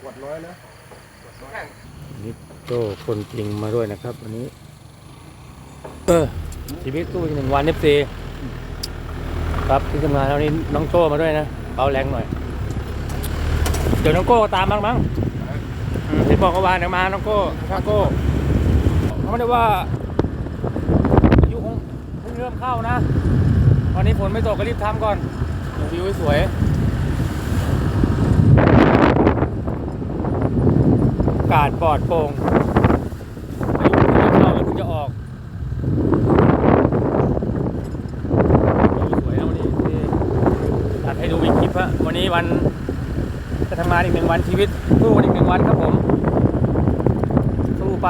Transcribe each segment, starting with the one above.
ขวดน้อยนะนี่โจ้คนจริงมาด้วยนะครับ วันนี้ เออชีวิตสู้อีกหนึ่งวันเอฟซีครับที่ทำงานแล้วนี้น้องโจ้มาด้วยนะเบาแรงหน่อย เดี๋ยวน้องโก้ตามบ้างมั้งอืมที่บอกเมื่อวานเดี๋ยวมาน้องโก้ช่างโก้เขาไม่ได้ว่าอายุคงเพิ่งเริ่มเข้านะ วันนี้ฝนไม่ตกก็รีบทำก่อนเดี๋ยววิวให้สวยากาศปลอดโปร่งอายุเพิ่งจะเข้าแล้วเพิ่งจะออกสวยนะวันนี้ที่ตัดให้ดูอีกคลิปฮะวันนี้วันจะทำงานอีกหนึ่งวันชีวิตสู้อีกหนึ่งวันครับผมสู้ไป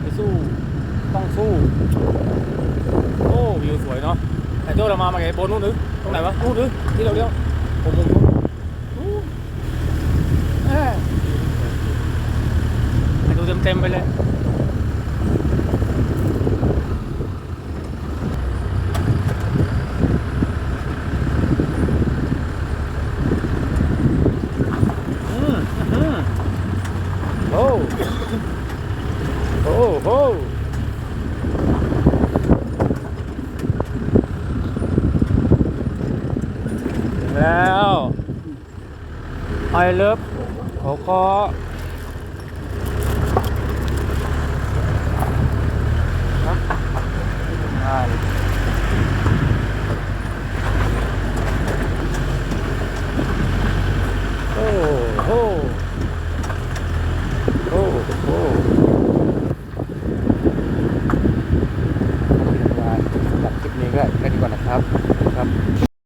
ไม่สู้ต้องสู้โอ้วิวสวยเนาะแต่โจ้าเรามามาไงบนนู้นหรือตรงไหนวะนู้นหรือที่เราเลี้ยวผมมุมนู้น เอ้ยให้ดู เต็มไปเลยอืมอืมโอ้โอ้โหแล้ว I love เขาขอฮะอ่ Mira,